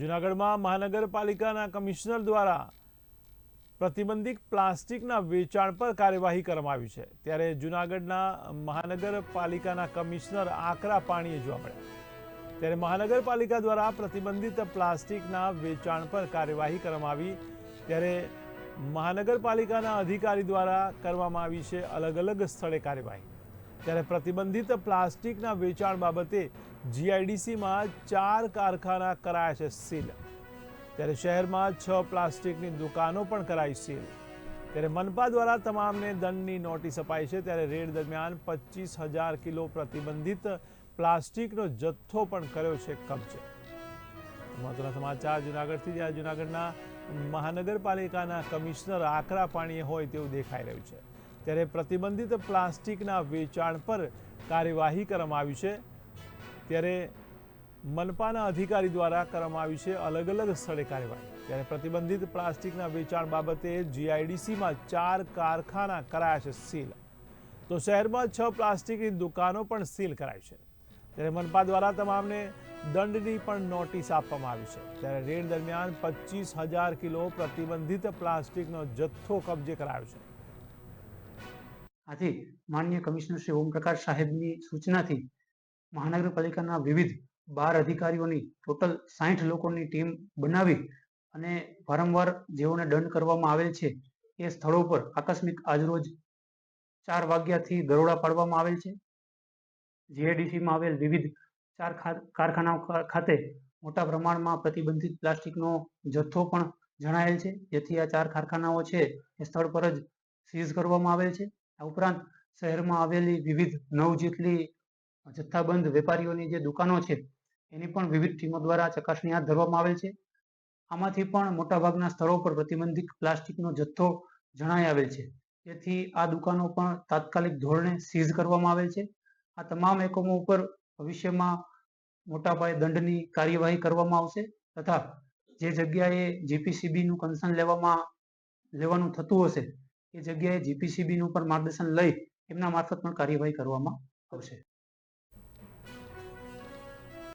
જૂનાગઢમાં મહાનગરપાલિકાના કમિશનર દ્વારા પ્રતિબંધિત પ્લાસ્ટિકના વેચાણ પર કાર્યવાહી કરવામાં આવી છે. ત્યારે જૂનાગઢના મહાનગરપાલિકાના કમિશનર આકરા પાણીએ જોવા મળ્યા. ત્યારે મહાનગરપાલિકા દ્વારા પ્રતિબંધિત પ્લાસ્ટિકના વેચાણ પર કાર્યવાહી કરવામાં આવી. ત્યારે મહાનગરપાલિકાના અધિકારી દ્વારા કરવામાં આવી છે અલગ અલગ સ્થળે કાર્યવાહી. ત્યારે પ્રતિબંધિત પ્લાસ્ટિકના વેચાણ બાબતે જીઆઈડીસીમાં ચાર કારખાના કરાયા છે સીલ. ત્યારે શહેરમાં છ પ્લાસ્ટિકની દુકાનો પણ કરાઈ સીલ. ત્યારે મનપા દ્વારા તમામને દંડની નોટિસ અપાઈ છે, ત્યારે રેડ દરમિયાન પચીસ હજાર કિલો પ્રતિબંધિત પ્લાસ્ટિકનો જથ્થો પણ કર્યો છે કબજે. મહત્વના સમાચાર, જુનાગઢથી જ્યાં જુનાગઢના મહાનગરપાલિકાના કમિશનર આકરા પાણીએ હોય તેવું દેખાઈ રહ્યું છે. ત્યારે પ્રતિબંધિત પ્લાસ્ટિકના વેચાણ પર કાર્યવાહી કરવામાં આવી છે. ત્યારે મનપાના અધિકારી દ્વારા કરવામાં આવી છે અલગ અલગ સ્થળે કાર્યવાહી. ત્યારે પ્રતિબંધિત પ્લાસ્ટિકના વેચાણ બાબતે જીઆઈડીસીમાં ચાર કારખાના કરાયા છે સીલ. તો શહેરમાં છ પ્લાસ્ટિકની દુકાનો પણ સીલ કરાઈ છે. ત્યારે મનપા દ્વારા તમામને દંડની પણ નોટિસ આપવામાં આવી છે. ત્યારે રેડ દરમિયાન પચીસ હજાર કિલો પ્રતિબંધિત પ્લાસ્ટિકનો જથ્થો કબજે કરાયો છે. આથી માન્ય કમિશનર શ્રી ઓમપ્રકાશ સાહેબની સૂચનાથી મહાનગરપાલિકાના વિવિધ બાર અધિકારીઓની ટોટલ સાઠ લોકોની ટીમ બનાવી અને વારંવાર જેઓને દંડ કરવામાં આવેલ છે, એ સ્થળો પર આકસ્મિક આજરોજ ચાર વાગ્યાથી દરોડા પાડવામાં આવેલ છે. જીએડીસીમાં આવેલ વિવિધ ચાર કારખાનાઓ ખાતે મોટા પ્રમાણમાં પ્રતિબંધિત પ્લાસ્ટિકનો જથ્થો પણ જણાયેલ છે. જેથી આ ચાર કારખાનાઓ છે, એ સ્થળ પર જ સીઝ કરવામાં આવેલ છે. આ ઉપરાંત શહેરમાં આવેલી વિવિધ નવ જેટલી જથ્થાબંધ વેપારીઓની જે દુકાનો છે, એની પણ વિવિધ ટીમો દ્વારા ચકાસણી હાથ ધરવામાં આવેલ છે. આમાંથી પણ મોટાભાગના સ્થળો પર પ્રતિબંધિત પ્લાસ્ટિકનો જથ્થો જણાઈ આવેલ છે. તેથી આ દુકાનો પણ તાત્કાલિક ધોરણે સીઝ કરવામાં આવેલ છે. આ તમામ એકમો ઉપર ભવિષ્યમાં મોટા પાયે દંડની કાર્યવાહી કરવામાં આવશે તથા જે જગ્યાએ જીપીસીબીનું કન્સર્ન લેવામાં લેવાનું થતું હશે એ જગ્યાએ જીપીસીબી નું પણ માર્ગદર્શન લઈ એમના મારફત પણ કાર્યવાહી કરવામાં આવશે.